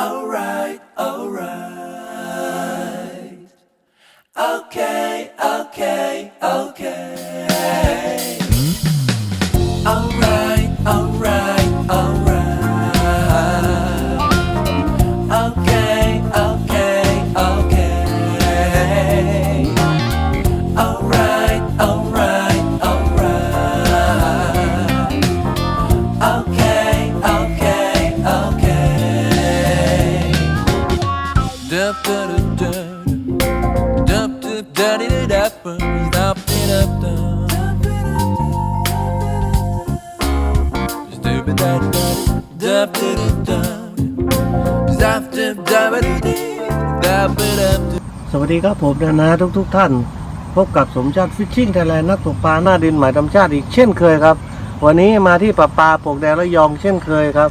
Oh. สวัสดีครับผมนะนะทุกทุกท่าน พบกับสมชาติฟิชชิ่งไทยแลนด์นักตกปลาหน้าดินหมายธรรมชาติอีกเช่นเคยครับ วันนี้มาที่ปลาปลาปกแดงระยองเช่นเคยครับ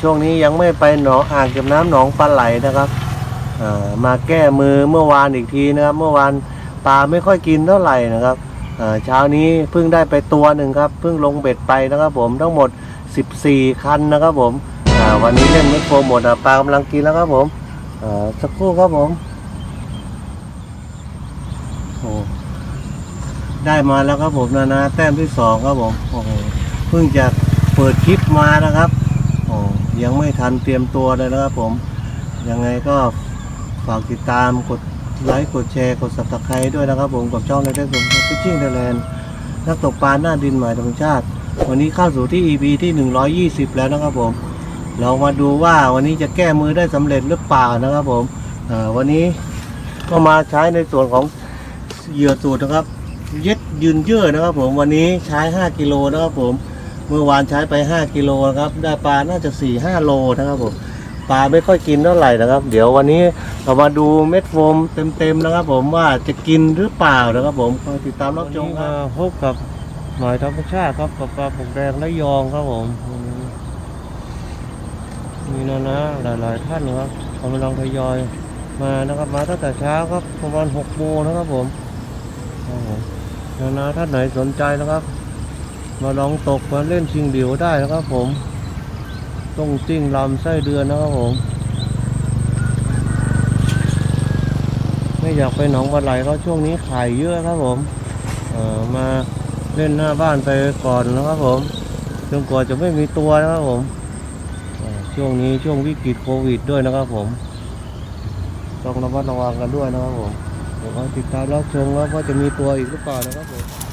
ช่วงนี้ยังไม่ไปหนองอ่างเก็บน้ำหนองปลาไหลนะครับ มาแก้มือเมื่อวานอีกทีนะครับ เมื่อวานปลาไม่ค่อยกินเท่าไหร่นะครับเช้านี้เพิ่งได้ไปตัวหนึ่งครับเพิ่งลงเบ็ดไปนะครับผมทั้งหมด 14 คันนะครับผมวันนี้เล่นไม่โปรหมดอะปลากำลังกินแล้วครับผมสักครู่ครับผมโอ้ได้มาแล้วครับผมนะนะแต้มที่สองครับผมโอ้โหเพิ่งจะเปิดคลิปมานะครับโอ้ยังไม่ทันเตรียมตัวเลยนะครับผมยังไงก็ ฝากติดตามกดไลค์กดแชร์กด subscribe ด้วยนะครับผมกับช่องในเทศสมฟิชชิ่งไทยแลนด์นักตกปลาหน้าดินหมายธรรมชาติ วันนี้เข้าสู่ที่ EP ที่ 120 แล้วนะครับผม เรามาดูว่าวันนี้จะแก้มือได้สำเร็จหรือเปล่านะครับผมวันนี้ก็มาใช้ในส่วนของเหยื่อสูตรนะครับเย็ดยืนเยื่อนะครับผมวันนี้ใช้ 5 กิโลนะครับผม เมื่อวานใช้ไป 5 กิโลนะครับได้ปลาน่าจะ 4 5 โลนะครับผม ปลาไม่ค่อยกินเท่าไหร่นะครับ เดี๋ยววันนี้เรามาดูเม็ดโฟมเต็มๆนะครับ ผมว่าจะกินหรือเปล่านะครับ ผมคอยติดตามรับชมครับพบกับหมายธรรมชาติครับกับปลาปกแดงและยองครับผมมีนะนะหลายๆท่านครับกำลังทยอยมานะครับ มาตั้งแต่เช้าครับประมาณหกโมงนะครับผมนะนะท่านไหนสนใจนะครับ มาลองตกมาเล่นชิงเดียวได้นะครับผม ต้องจิ้งลำไส้เดือนนะครับผม ไม่อยากไปหนองบัวไหลเขาช่วงนี้ขายเยอะครับผมเออมาเล่นหน้าบ้านไปก่อนนะครับผมจนกว่าจะไม่มีตัวนะครับผมช่วงนี้ช่วงวิกฤตโควิดด้วยนะครับผมต้องระมัดระวังกันด้วยนะครับผมเดี๋ยวติดตามรับชมว่าว่าจะมีตัวอีกหรือเปล่านะครับผม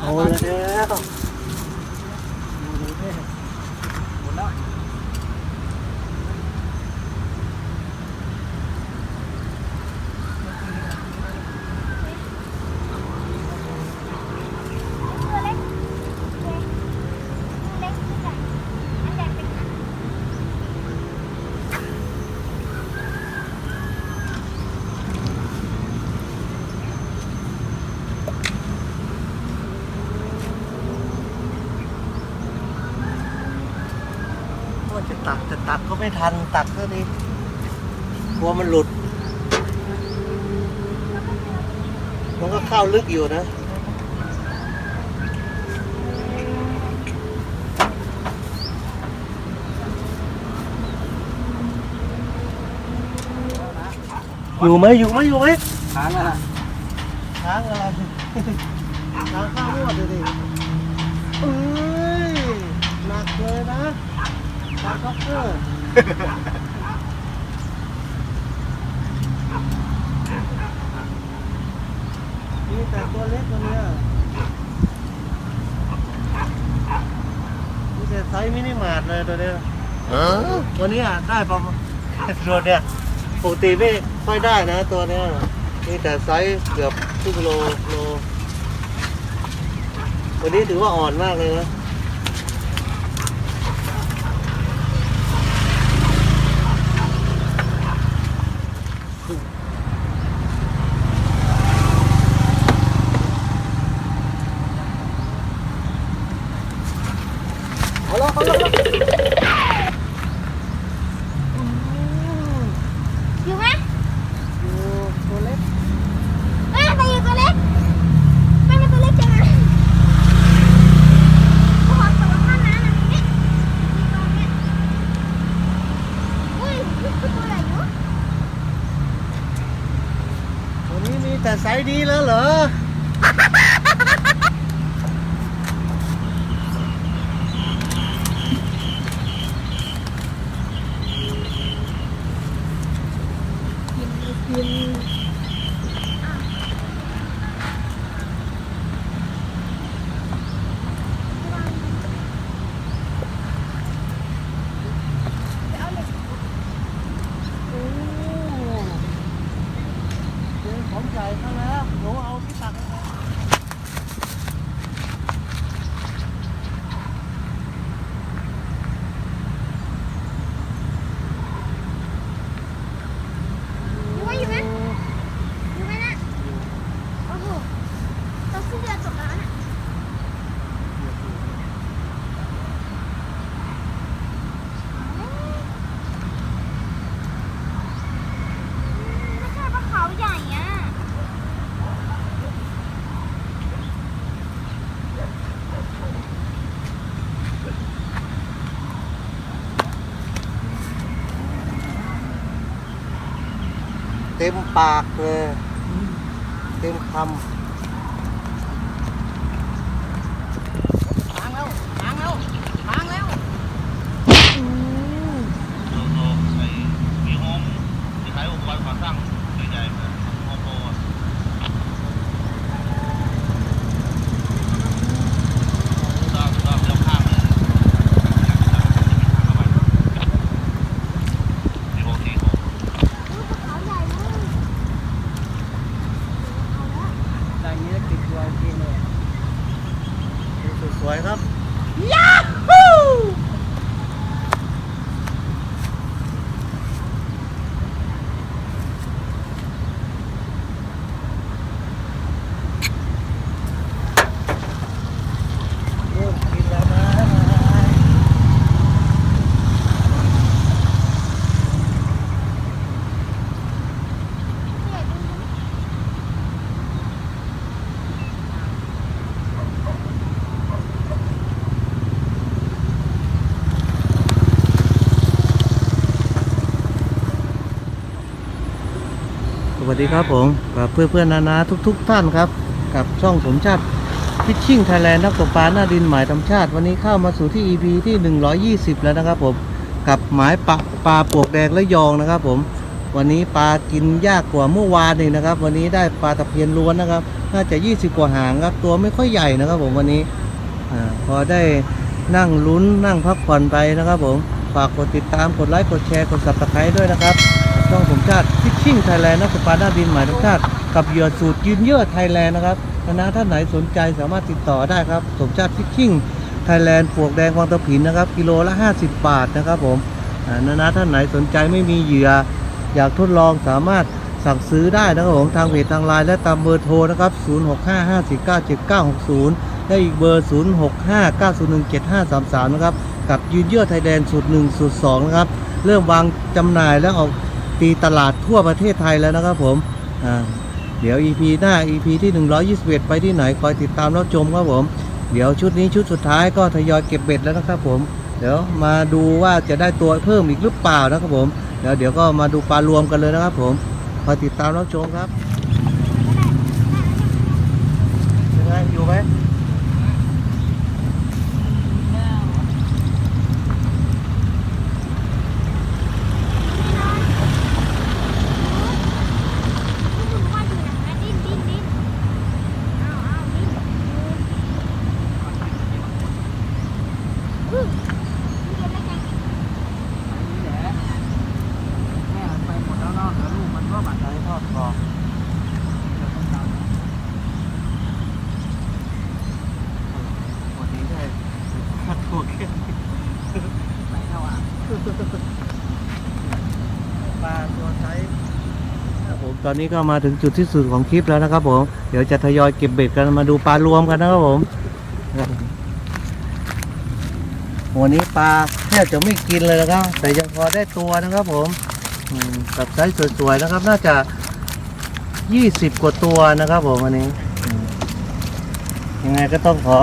เอาแล้ว ว่าจะตักแต่ตักก็ไม่ทันตักเท่านี้กลัวมันหลุด มันก็เข้าลึกอยู่นะอยู่ไหมอยู่ไหมอยู่ไหมค้างอะช้างอะไรช้างข้าวรวดเลยดิเอ้ยหนักเลยนะ ช้างคัพเตอร์มีแต่ตัวเล็กตัวเนี้ยมีแต่ไซส์มินิมาร์ทเลยตัวเนี้ยวันนี้อะได้ประมาณตัวเนี้ยปกติไม่ค่อยได้นะตัวเนี้ยมีแต่ไซส์เกือบครึ่งโลโล วันนี้ถือว่าอ่อนมากเลยนะ เอาละเอาละ อยู่ไหม อยู่ตัวเล็ก เอ้ยแต่อยู่ตัวเล็กไม่เป็นตัวเล็กจังอะขอตัวข้างน้ำหน่อยนี่มีตัวเนี้ยอุ้ยนี่คือตัวใหญ่เนอะ วันนี้มี แต่ไซส์ดีแล้วเหรอ เดี๋ยวเอาเหล็ก โอ้เจอของ ใส่เข้าแล้วหนูเอาที่ตักให้เขา อยู่ไหมอยู่ไหมอยู่ไหมนะโอ้โหตัวขึ้นเรือจบแล้วน่ะไม่ใช่ปลาขาวใหญ่อะ เต็มปากเลย เต็มคำางแล้วค้างแล้วค้างแล้ว มีโฮมที่ขายอุปกรณ์ก่อสร้างใหญ่ๆเหมือนโฮมโปรอะก็ก็เลี้ยวข้างเลยมีโฮมที่โฮม อุ๊ยปลาขาวใหญ่มากเอาแล้ว ได้นี้ติดตัวจริงเลยำดูสวยๆครับ เริ่มกินแล้วนะ ใหญ่จริงๆ สวัส ดีครับผมกับเพื่อนเพื่อนๆนานาทุกๆท่านครับ กับช่องสมชาติฟิชชิ่งไทยแลนด์นักตกปลาหน้าดินหมายธรรมชาติ วันนี้เข้ามาสู่ที่ EP ที่ 120 แล้วนะครับผมกับหมายปลาปลาปวกแดงและยองนะครับผมวันนี้ปลากินยากกว่าเมื่อวานนี่นะครับ วันนี้ได้ปลาตะเพียนล้วนนะครับ น่าจะ 20 กว่าหางครับ ตัวไม่ค่อยใหญ่นะครับ ผมวันนี้อพอได้นั่งลุ้นนั่งพักผ่อนไปนะครับ ผมฝากกดติดตามกดไลค์กดแชร์กด subscribe ด้วยนะครับ ช่องผมชาติฟิชชิ่งไทยแลนด์นักตกปาหน้าดินหมายถึงชาติกับเหยื่อสูตรยืนเยื่อไทยแลนด์นะครับนานาท่านไหนสนใจสามารถติดต่อได้ครับ สมชาติฟิชชิ่งไทยแลนด์ปวกแดงวังตะผินนะครับ กิโลละ 50 บาทนะครับผมนานาท่านไหนสนใจไม่มีเหยื่อ อยากทดลองสามารถสั่งซื้อได้นะครับผมทางเพจทางไลน์และตามเบอร์โทรนะครับ 0655497960 และอีกเบอร์ 0659017533 นะครับ กับยืนเยื่อไทยแลนด์สูตรหนึ่งสูตรสองนะครับ เริ่มวางจำหน่ายแล้วออก ตีตลาดทั่วประเทศไทยแล้วนะครับผมเดี๋ยว EP หน้า EP ที่ 121 ไปที่ไหนคอยติดตามรับชมครับผม เดี๋ยวชุดนี้ชุดสุดท้ายก็ทยอยเก็บเบ็ดแล้วนะครับผม เดี๋ยวมาดูว่าจะได้ตัวเพิ่มอีกหรือเปล่านะครับผมเดี๋ยวเดี๋ยวก็มาดูปลารวมกันเลยนะครับผมคอยติดตามรับชมครับยังไงอยู่ไหม คุณว่าอยู่นะดิ้นดิ้นดิ้นเอาเอาดิ้นอือเดี๋ยวไม่แข็ง นี่แหละแม่มันไปหมดแล้วเนาะแล้วลูกมันก็บัด ใช้ทอดคอ เดี๋ยวต้องทำ วันนี้ได้คัดตัวแค่ ไปเท่าอะ ปลาตัวไซส์ครับผมต อนนี้ก็มาถึงจุดที่สุดของคลิปแล้วนะครับผม เดี๋ยวจะทยอยเก็บเบ็ดกันมาดูปลารวมกันนะครับผม วันนี้ปลาแทบจะไม่กินเลยนะครับ แต่ยังพอได้ตัวนะครับผมกับไซส์สวยๆนะครับ น่าจะ20กว่าตัวนะครับผมวันนี้ ยังไงก็ต้องขอ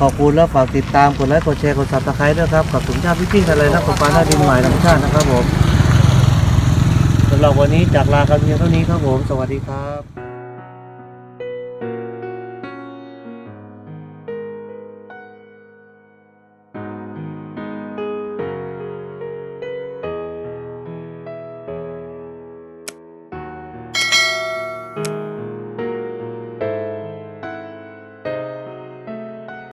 ขอบคุณและฝากติดตามกดไลค์กดแชร์กดซับสไครต์ด้วยครับกับถุงชาติพี่ปิ้งกันเลยนะกับปลาหน้าดินใหม่ธรรมชาตินะครับผมำหรับวันนี้จากลากันเพียงเท่านี้ครับผม สวัสดีครับ